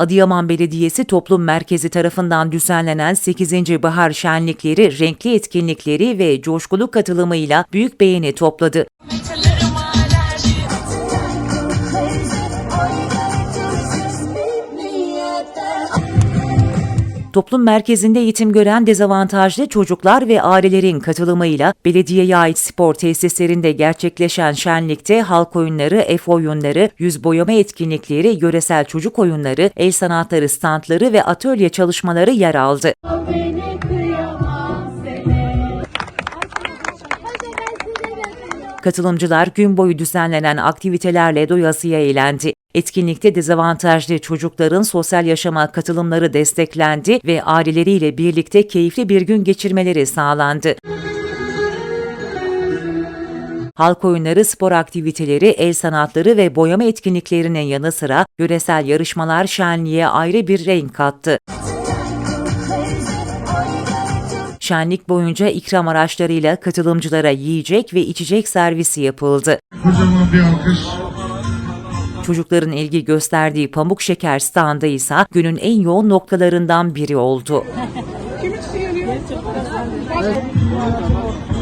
Adıyaman Belediyesi Toplum Merkezi tarafından düzenlenen 8. Bahar Şenlikleri, renkli etkinlikleri ve coşkulu katılımıyla büyük beğeni topladı. Mete'lerim Toplum merkezinde eğitim gören dezavantajlı çocuklar ve ailelerin katılımıyla belediyeye ait spor tesislerinde gerçekleşen şenlikte halk oyunları, F oyunları, yüz boyama etkinlikleri, yöresel çocuk oyunları, el sanatları standları ve atölye çalışmaları yer aldı. Katılımcılar gün boyu düzenlenen aktivitelerle doyasıya eğlendi. Etkinlikte dezavantajlı çocukların sosyal yaşama katılımları desteklendi ve aileleriyle birlikte keyifli bir gün geçirmeleri sağlandı. Halk oyunları, spor aktiviteleri, el sanatları ve boyama etkinliklerinin yanı sıra yöresel yarışmalar şenliğe ayrı bir renk kattı. Şenlik boyunca ikram araçlarıyla katılımcılara yiyecek ve içecek servisi yapıldı. Kocaman bir alkış. Çocukların ilgi gösterdiği pamuk şeker standı ise günün en yoğun noktalarından biri oldu.